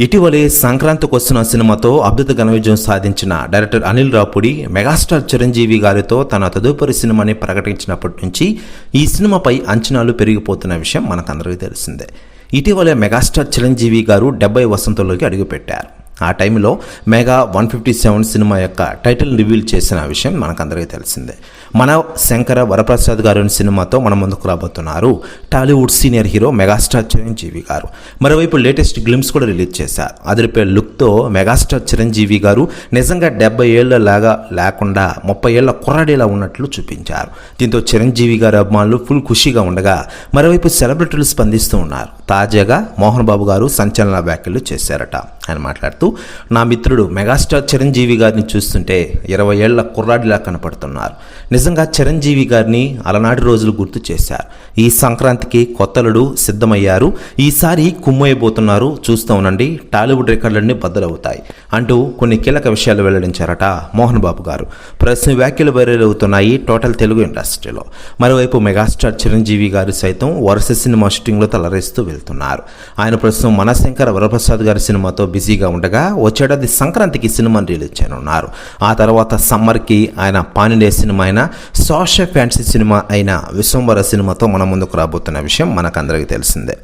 ఇటీవలే సంక్రాంతికి వస్తున్న సినిమాతో అద్భుత ఘన విజయం సాధించిన డైరెక్టర్ అనిల్ రాపుడి మెగాస్టార్ చిరంజీవి గారితో తన తదుపరి సినిమాని ప్రకటించినప్పటి నుంచి ఈ సినిమాపై అంచనాలు పెరిగిపోతున్న విషయం మనకందరికీ తెలిసిందే. ఇటీవలే మెగాస్టార్ చిరంజీవి గారు డెబ్బై వసంతంలోకి అడుగుపెట్టారు. ఆ టైంలో mega one fifty seven cinema యొక్క టైటిల్ రివీల్ చేసిన విషయం మనకందరికీ తెలిసిందే. మన శంకర వరప్రసాద్ గారు సినిమాతో మన ముందుకు రాబోతున్నారు Tollywood senior hero megastar Chiranjeevi గారు. మరోవైపు లేటెస్ట్ గ్లిమ్స్ కూడా రిలీజ్ చేశారు. అదిరిపే లుక్తో మెగాస్టార్ చిరంజీవి గారు నిజంగా డెబ్బై ఏళ్ళ లాగా లేకుండా ముప్పై ఏళ్ళ కుర్రాడేలా ఉన్నట్లు చూపించారు. దీంతో చిరంజీవి గారి అభిమానులు ఫుల్ ఖుషీగా ఉండగా మరోవైపు సెలబ్రిటీలు స్పందిస్తూ ఉన్నారు. తాజాగా మోహన్ బాబు గారు సంచలన వ్యాఖ్యలు చేశారట. ఆయన మాట్లాడుతూ నా మిత్రుడు మెగాస్టార్ చిరంజీవి గారిని చూస్తుంటే ఇరవై ఏళ్ళ కుర్రాడిలా కనపడుతున్నారు. నిజంగా చిరంజీవి గారిని అలనాటి రోజులు గుర్తు చేశారు. ఈ సంక్రాంతికి కొత్తలుడు సిద్ధమయ్యారు. ఈసారి కుమ్మయ్యబోతున్నారు. చూస్తూ ఉండండి టాలీవుడ్ రికార్డులన్నీ బద్దలవుతాయి అంటూ కొన్ని కీలక విషయాలు వెల్లడించారట మోహన్ బాబు గారు. ప్రశ్న వ్యాఖ్యలు వైరల్ అవుతున్నాయి టోటల్ తెలుగు ఇండస్ట్రీలో. మరోవైపు మెగాస్టార్ చిరంజీవి గారు సైతం వరుస సినిమా షూటింగ్లో తలరేస్తూ వెళ్తున్నారు. ఆయన ప్రస్తుతం మనశంకర వరప్రసాద్ గారి సినిమాతో బిజీగా ఉండగా వచ్చేటది సంక్రాంతికి సినిమాని రిలీజ్ చేయనున్నారు. ఆ తర్వాత సమ్మర్కి ఆయన పానిడే సినిమా అయిన సోషల్ ఫ్యాన్సీ సినిమా అయిన విశ్వంబర సినిమాతో మన ముందుకు రాబోతున్న విషయం మనకందరికీ తెలిసిందే.